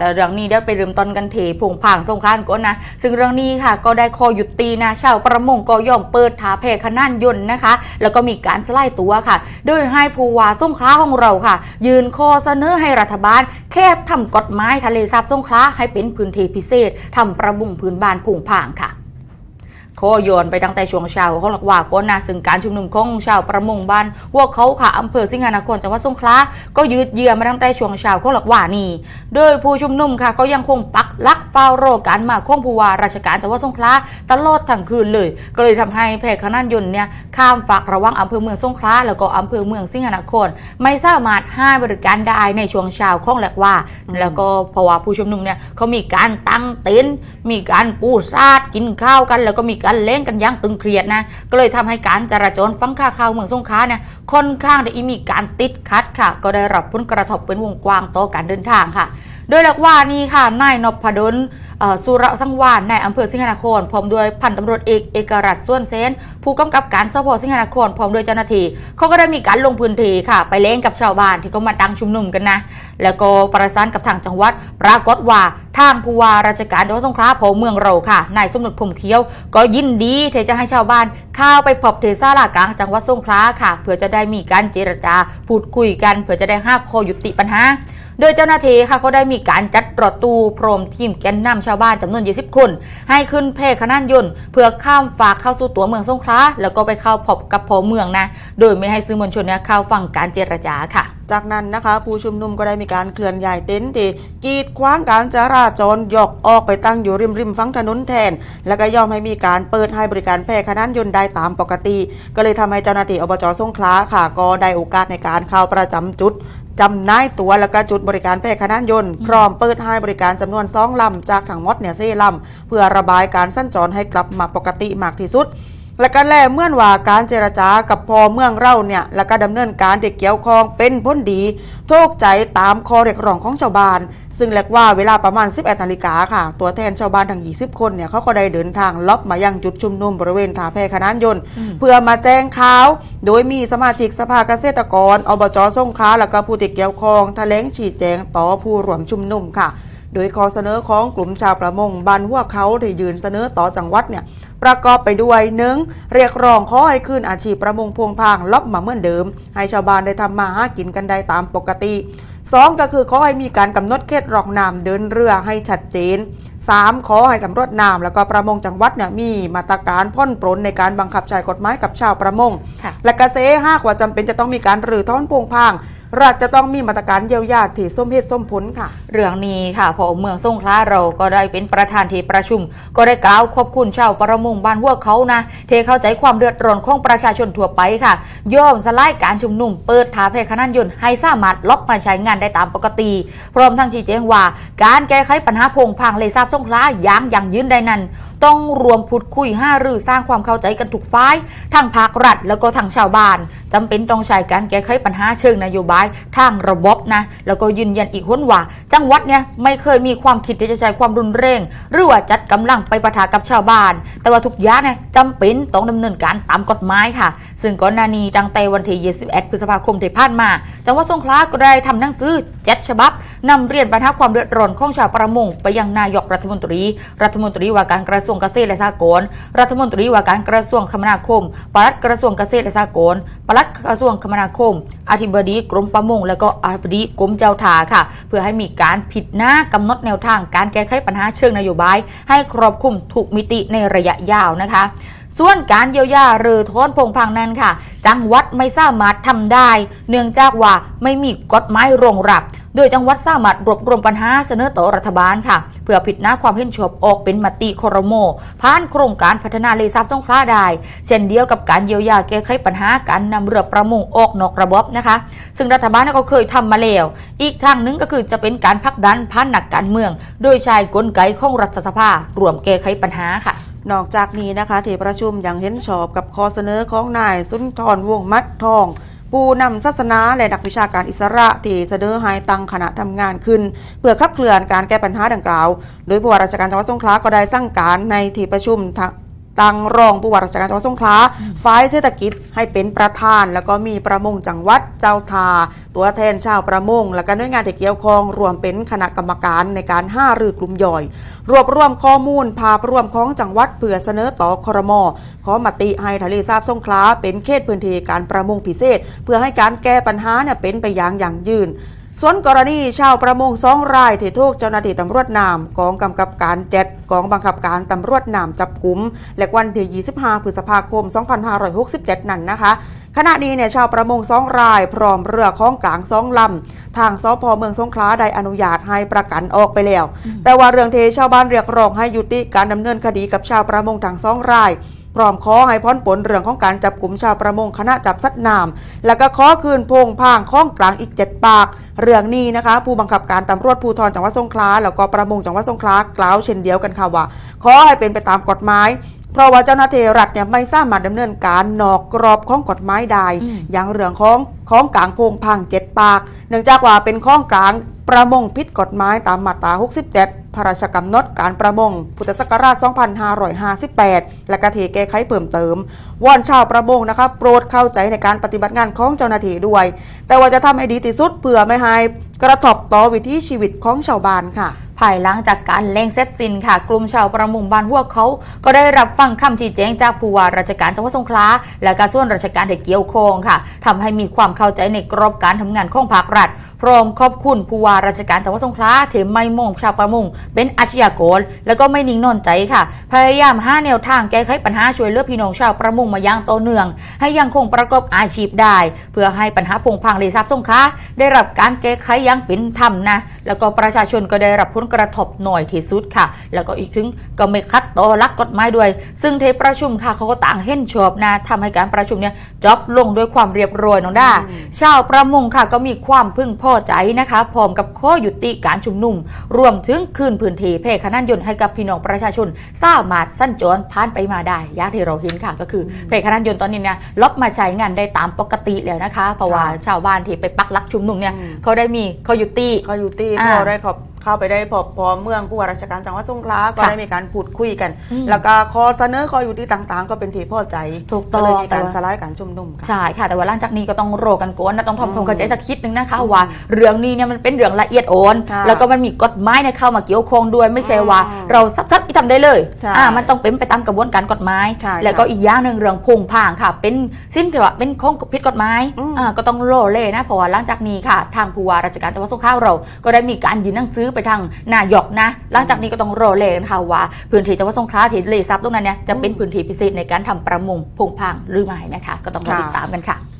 แต่เรื่องนี้ได้ไปเริ่มต้นกันเทผงผางสงครามก่อนนะ ซึ่งเรื่องนี้ค่ะก็ได้คอหยุดตีนะชาวประมงก็ย่อมเปิดถาแพขนานยนต์นะคะ แล้วก็มีการสไลด์ตัวค่ะ โดยให้ผู้ว่าสงขลาของเราค่ะ ยืนคอเสนอให้รัฐบาล แคบทำกฎหมายทะเลสาบสงขลาให้เป็นพื้นที่พิเศษทำประมงพื้นบ้านผงผางค่ะ ขอโยนไปตั้งแต่ช่วงเช้าของหลักว่าก้นนะซึ่งการชุมนุมของชาวประมงบ้านพวกเขาค่ะอำเภอสิงหนครจังหวัดสงขลาก็ยืดเยื้อมาตั้งแต่ช่วงเช้าของหลักว่านี่โดยผู้ชุมนุมค่ะก็ยังคงปักลักเฝ้ารอการมาของผู้ว่าราชการจังหวัดสงขลาตลอดทั้งคืนเลย ก็เลยทำให้แพรขนานยนต์เนี่ยข้ามฝากระว่างอำเภอเมืองสงขลาแล้วก็อำเภอเมืองสิงหนครไม่สามารถให้บริการได้ในช่วงเช้าของหลักว่า แล้วก็เพราะว่าผู้ชุมนุมเนี่ยเขามีการตั้งเต็นท์มีการปูซาดกินข้าวกัน แล้วก็มีการเล่งกันย่างตึงเครียดนะ ก็เลยทำให้การจราจรฟังข่าข่าวเมืองสงขลาเนี่ยค่อนข้างได้มีการติดขัดค่ะ ก็ได้รับผลกระทบเป็นวงกว้างต่อการเดินทางค่ะ โดยหลักว่านี่ค่ะนายนพดลสุรสังวานในอำเภอสิงหนครพร้อมด้วยพันตำรวจเอกเอกรัตน์ส่วนเซนผู้กำกับการสพสิงหนครพร้อมด้วยเจ้าหน้าที่เขาก็ได้มีการลงพื้นที่ค่ะ ไปเล่นกับชาวบ้านที่เขามาตั้งชุมนุมกันนะ แล้วก็ประสานกับทางจังหวัด ปรากฏว่าทางผู้ว่าราชการจังหวัดสงขลาพอเมืองเราค่ะนายสมนึกพรมเขียว ก็ยินดีที่จะให้ชาวบ้านเข้าไปพบเทศาลากลางจังหวัดสงขลาค่ะ เพื่อจะได้มีการเจรจาพูดคุยกัน เพื่อจะได้ห้าข้อยุติปัญหา โดยเจ้าหน้าที่ค่ะเขาได้มีการจัดรถตู้พร้อมทีมแกนนำชาวบ้านจำนวน 20 คน ให้ขึ้นเพขนานยนต์ เพื่อข้ามฝากเข้าสู่ตัวเมืองสงขลาแล้วก็ไปเข้าพบกับพอเมืองนะ โดยไม่ให้สื่อมวลชนเนี่ยเข้าฟังการเจรจาค่ะ จากนั้นนะคะ ผู้ชุมนุมก็ได้มีการเคลื่อนย้ายเต็นท์ที่กีดขวางการจราจรยกออกไปตั้งอยู่ริมริมฝั่งถนนแทน แล้วก็ยอมให้มีการเปิดให้บริการแพร่ขนานยนต์ได้ตามปกติ ก็เลยทำให้เจ้าหน้าที่อบจสงขลาค่ะ ก็ได้โอกาสในการเข้าประจำจุด จำหน่ายตั๋วแล้วก็จุดบริการแพร่ขนานยนต์ พร้อมเปิดให้บริการจำนวนสองลำจากทั้งหมดเนี่ยเซ่ลำเพื่อระบายการสั้นจรให้กลับมาปกติมากที่สุด และก็แลเมื่อนว่าการเจรจากับพอเมืองเราเนี่ยแล้วก็ดำเนินการเด็กเกี่ยวคองเป็นพ้นดีถูกใจตามคอเรียกร้องของชาวบ้าน ซึ่งเรียกว่าเวลาประมาณ 11นาฬิกาค่ะ ตัวแทนชาวบ้านทั้ง 20 คนเนี่ยเขาก็ได้เดินทางล็อบมายังจุดชุมนุมบริเวณท่าแพขนานยนต์ เพื่อมาแจ้งข่าว โดยมีสมาชิกสภาเกษตรกรอบจสงขลาแล้วก็ผู้ติดเกี่ยวข้องแถลงชี้แจงต่อผู้ร่วมชุมนุมค่ะ โดยข้อเสนอของกลุ่มชาวประมงบ้านหัวเขาที่ยืนเสนอต่อจังหวัดเนี่ยประกอบไปด้วยหนึ่งเรียกร้องขอให้คืนอาชีพประมงพวงพางล็อบมาเหมือนเดิม ให้ชาวบ้านได้ทำมาหากินกันได้ตามปกติสองก็คือขอให้มีการกำหนดเขตรองน้ำเดินเรือให้ชัดเจนสามขอให้ตำรวจน้ำแล้วก็ประมงจังหวัดเนี่ยมีมาตรการพ่อนปรนในการบังคับใช้กฎหมายกับชาวประมงค่ะและกระเซหากว่าจำเป็นจะต้องมีการรื้อถอนพวงพาง รัฐจะต้องมีมาตรการเยียวยาที่ส้มเหตุสมผลค่ะ เรื่องนี้ค่ะพอเมืองสงขลาเราก็ได้เป็นประธานที่ประชุม ก็ได้กล่าวขอบคุณชาวประมงบ้านหัวเขานะเทเข้าใจความเดือดร้อนของประชาชนทั่วไปค่ะยอมสลายการชุมนุมเปิดทาเพขนานยนต์ให้สามารถล็อบมาใช้งานได้ตามปกติ พร้อมทั้งชี้แจงว่า การแก้ไขปัญหาพงพังเลยทราบสงขลาอย่างอย่งยืนได้นั้นต้องรวมพูดคุยห้ารือสร้างความเข้าใจกันทุกฝ่ายทั้งภาครัฐแล้วก็ทางชาวบ้านจำเป็นต้องใช้การแก้ไขปัญหาเชิงนโยบายทางระบบนะแล้วก็ยืนยันอีกคนว่า จังหวัดเนี่ยไม่เคยมีความคิดที่จะใช้ความรุนแรงหรือว่าจัดกำลังไปปะทะกับชาวบ้าน แต่ว่าทุกอย่างเนี่ยจำเป็นต้องดำเนินการตามกฎหมายค่ะ ซึ่งก่อนหน้านี้ตั้งแต่วันที่21พฤษภาคมที่ผ่านมาจังหวัดสงขลาก็ได้ทำหนังสือ เจ็ดฉบับนำเรียนปัญหาความเดือดร้อนของชาวประมงไปยังนายกรัฐมนตรี รัฐมนตรีว่าการกระทรวงเกษตรและสหกรณ์รัฐมนตรีว่าการกระทรวงคมนาคมปลัดกระทรวงเกษตรและสหกรณ์ปลัดกระทรวงคมนาคม อธิบดีกรมประมง และก็อธิบดีกรมเจ้าท่าค่ะ เพื่อให้มีการผิดหน้ากำหนดแนวทาง การแก้ไขปัญหาเชิงนโยบาย ให้ครอบคลุมทุกมิติในระยะยาวนะคะ ส่วนการเยียวยาหรือโทษพงพังนั้นค่ะ จังหวัดไม่สามารถทำได้ เนื่องจากว่าไม่มีกฎหมายรองรับ โดยจังหวัดสามารถรวบรวมปัญหาเสนอต่อรัฐบาลค่ะ เพื่อผิดหน้าความเห็นชอบออกเป็นมติครมผ่านโครงการพัฒนาเลทรัพย์สงขลาได้ เช่นเดียวกับการเยียวยาแก้ไขปัญหาการนำเรือประมงออกนอกระบบนะคะ ซึ่งรัฐบาลก็เคยทำมาแล้ว อีกทางหนึงก็คือจะเป็นการพักดันผ่านหนักการเมือง โดยใช้กลไกของรัฐสภารวมแก้ไขปัญหาค่ะ นอกจากนี้นะคะที่ประชุมยังเห็นชอบกับข้อเสนอของนายสุนทรวงศ์มัดทองผู้นำศาสนาและนักวิชาการอิสระที่เสนอให้ตั้งคณะทำงานขึ้น เพื่อขับเคลื่อนการแก้ปัญหาดังกล่าว โดยผู้ว่าราชการจังหวัดสงขลาก็ได้สั่งการในที่ประชุมทะ ตั้งรองผู้ว่าราชการจังหวัดสงขลาฝ่ายเศรษฐกิจให้เป็นประธาน แล้วก็มีประมงจังหวัดเจ้าทา ตัวแทนชาวประมง และก็หน่วยงานที่เกี่ยวข้องรวมเป็นคณะกรรมการในการห้ารือกลุ่มย่อย รวบรวมข้อมูลภาพรวมของจังหวัดเพื่อเสนอต่อครมขอมติให้ทะเลสาบสงขลาเป็นเขตพื้นที่การประมงพิเศษ เพื่อให้การแก้ปัญหาเนี่ยเป็นไปอย่างยั่งยืน ส่วนกรณีชาวประมงสองรายที่ถูกเจ้าหน้าที่ตำรวจนามกองกำกับการเจ็ดกองบังคับการตำรวจนามจับกุม และวันที่25 พฤษภาคม 2567 นั้นนะคะ ขณะนี้เนี่ยชาวประมงสองราย พร้อมเรือของกลางสองลำ ทางสพเมืองสงขลาได้อนุญาตให้ประกันออกไปแล้ว แต่ว่าเรื่องเทชาวบ้านเรียกร้องให้ยุติการดำเนินคดีกับชาวประมงทั้งสองราย พร้อมขอให้พ้นผลเรื่องของการจับกลุ่มชาวประมงคณะจับสัตว์น้ำแล้วก็ขอคืนพงพางข้องกลางอีก7ปาก เรื่องนี้นะคะ ผู้บังคับการตำรวจภูธรจังหวัดสงขลาแล้วก็ประมงจังหวัดสงขลากล่าวเช่นเดียวกันค่ะว่าขอให้เป็นไปตามกฎหมายเพราะว่าเจ้าหน้าที่รัฐเนี่ยไม่สามารถดำเนินการนอกกรอบของกฎหมายใดออย่างเรื่องของของกลางพงพังเจ็ดปาก เนื่องจากว่าเป็นข้องกลางประมงผิดกฎหมายตามมาตรา 67 พระราชกำหนดการประมง พุทธศักราช 2558 และกระเทแก้ไขเพิ่มเติมวอนชาวประมงนะคะโปรดเข้าใจในการปฏิบัติงานของเจ้าหน้าที่ด้วย แต่ว่าจะทำให้ดีที่สุดเพื่อไม่ให้กระทบต่อวิถีชีวิตของชาวบ้านค่ะ ภายหลังจากการเล่งเซตสินค่ะ กลุ่มชาวประมงบ้านหัวเขา ก็ได้รับฟังคำชี้แจงจากผู้ว่าราชการจังหวัดสงขลาและการส่วนราชการที่เกี่ยวข้องค่ะทำให้มีความเข้าใจในกรอบการทำงานของภาครัฐ พร้อมขอบคุณผู้ว่าราชการจังหวัดสงขลาที่ไม่มองชาวประมงเป็นอาชญากร แล้วก็ไม่นิ่งนอนใจค่ะ พยายามหาแนวทางแก้ไขปัญหาช่วยเหลือพี่น้องชาวประมงมาอย่างต่อเนื่อง ให้ยังคงประกอบอาชีพได้ เพื่อให้ปัญหาพงพังเลซับสงขลาได้รับการแก้ไขอยังเป็นธรรมนะ แล้วก็ประชาชนก็ได้รับผลกระทบหน่อยที่สุดค่ะ แล้วก็อีกถึงก็ไม่คัดต่อรักกฎหมายด้วย ซึ่งเทประชุมค่ะเขาก็ต่างเห็นชอบนะทำให้การประชุมเนี่ยจบลงด้วยความเรียบร้อยน้องด้าชาวประมงค่ะก็มีความพึงพอใจนะคะพร้อมกับข้อยุติการชุมนุม รวมถึงคืนพื้นที่เพคนันยนต์ให้กับพี่น้องประชาชนสามารถสั้นจรผ่านไปมาได้อย่างที่เราเห็นค่ะก็คือเพคนันยนต์ตอนนี้เนี่ยลบมาใช้งานได้ตามปกติแล้วนะคะ เพราะว่าชาวบ้านที่ไปปักหลักชุมนุมเนี่ยอืมเขาได้มีข้อยุติเขาอยู่ที่อ่าพอได้ขอบ เข้าไปได้พอพอเมืองผู้ว่าราชการจังหวัดสงขลาก็ค่ะได้มีการพูดคุยกันอืมแล้วก็ข้อเสนอข้ออยู่ที่ต่างๆ ก็เป็นที่พอใจถูกต้องเลยมีการแต่ว่าสลายการชุมนุมค่ะใช่ค่ะแต่ว่าหลังจากนี้ก็ต้องรอกันก่อนนะต้องอืมทำความเข้าใจสักคิดนึงนะคะว่าเรื่องนี้เนี่ยมันเป็นเรื่องละเอียดอ่อนค่ะแล้วก็มันมีกฎหมายเนี่ยเข้ามาเกี่ยวข้องด้วยไม่ใช่ว่าอืมเราซับซับอีทำได้เลยใช่อ่ามันต้องเป็นไปตามกระบวนการกฎหมายใช่แล้วก็ค่ะอีกอย่างหนึ่งเรื่องพงพางค่ะ เป็นสิ้นที่ว่าเป็นของผิดกฎหมายอืมอ่าก็ต้องรอเลยนะเพราะว่าหลังจากนี้ค่ะ ทางผู้ว่าราชการจังหวัดสงขลาเรา ก็ได้มีการยื่นหนังสือไปทางนายกนะ หลังจากนี้ก็ต้องรอเลยนะคะว่าพื้นที่จังหวัดสงขลาที่เลซับตรงนั้นเนี่ยจะเป็นพื้นที่พิเศษในการทำประมงพงพางหรือไม่นะคะ ก็ต้องรอติดตามกันค่ะ